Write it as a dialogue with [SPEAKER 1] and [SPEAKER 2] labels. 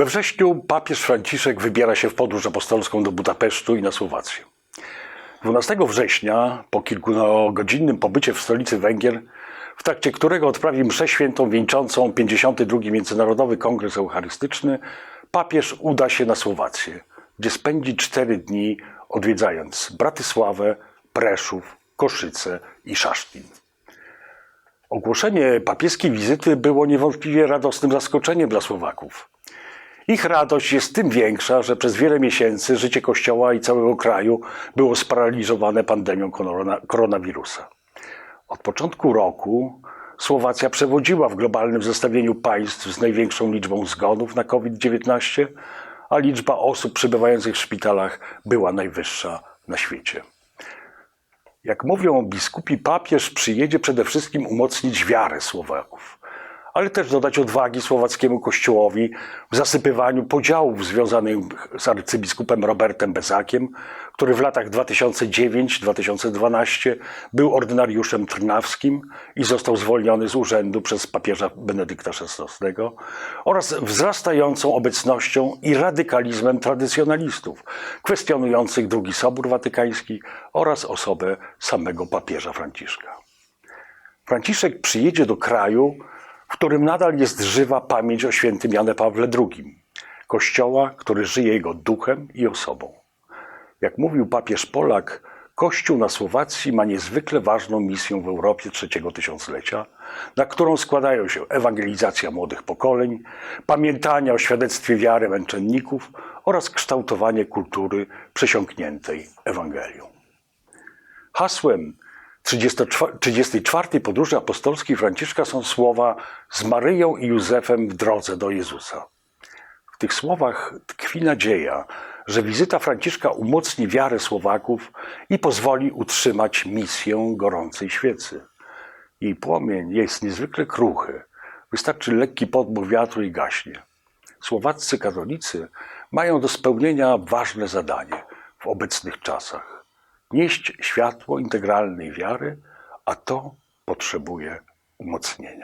[SPEAKER 1] We wrześniu papież Franciszek wybiera się w podróż apostolską do Budapesztu i na Słowację. 12 września, po kilkugodzinnym pobycie w stolicy Węgier, w trakcie którego odprawi mszę świętą wieńczącą 52. Międzynarodowy Kongres Eucharystyczny, papież uda się na Słowację, gdzie spędzi cztery dni odwiedzając Bratysławę, Preszów, Koszyce i Szasztin. Ogłoszenie papieskiej wizyty było niewątpliwie radosnym zaskoczeniem dla Słowaków. Ich radość jest tym większa, że przez wiele miesięcy życie Kościoła i całego kraju było sparaliżowane pandemią korona- koronawirusa. Od początku roku Słowacja przewodziła w globalnym zestawieniu państw z największą liczbą zgonów na COVID-19, a liczba osób przebywających w szpitalach była najwyższa na świecie. Jak mówią biskupi, papież przyjedzie przede wszystkim umocnić wiarę Słowaków, ale też dodać odwagi słowackiemu kościołowi w zasypywaniu podziałów związanych z arcybiskupem Robertem Bezakiem, który w latach 2009-2012 był ordynariuszem trnawskim i został zwolniony z urzędu przez papieża Benedykta XVI, oraz wzrastającą obecnością i radykalizmem tradycjonalistów, kwestionujących drugi Sobór Watykański oraz osobę samego papieża Franciszka. Franciszek przyjedzie do kraju, w którym nadal jest żywa pamięć o świętym Janie Pawle II, kościoła, który żyje jego duchem i osobą. Jak mówił papież Polak, Kościół na Słowacji ma niezwykle ważną misję w Europie trzeciego tysiąclecia, na którą składają się ewangelizacja młodych pokoleń, pamiętania o świadectwie wiary męczenników oraz kształtowanie kultury przesiąkniętej Ewangelią. Hasłem 34 34 podróży apostolskiej Franciszka są słowa z Maryją i Józefem w drodze do Jezusa. W tych słowach tkwi nadzieja, że wizyta Franciszka umocni wiarę Słowaków i pozwoli utrzymać misję gorącej świecy. Jej płomień jest niezwykle kruchy. Wystarczy lekki podmuch wiatru i gaśnie. Słowaccy katolicy mają do spełnienia ważne zadanie w obecnych czasach nieść światło integralnej wiary, a to potrzebuje umocnienia.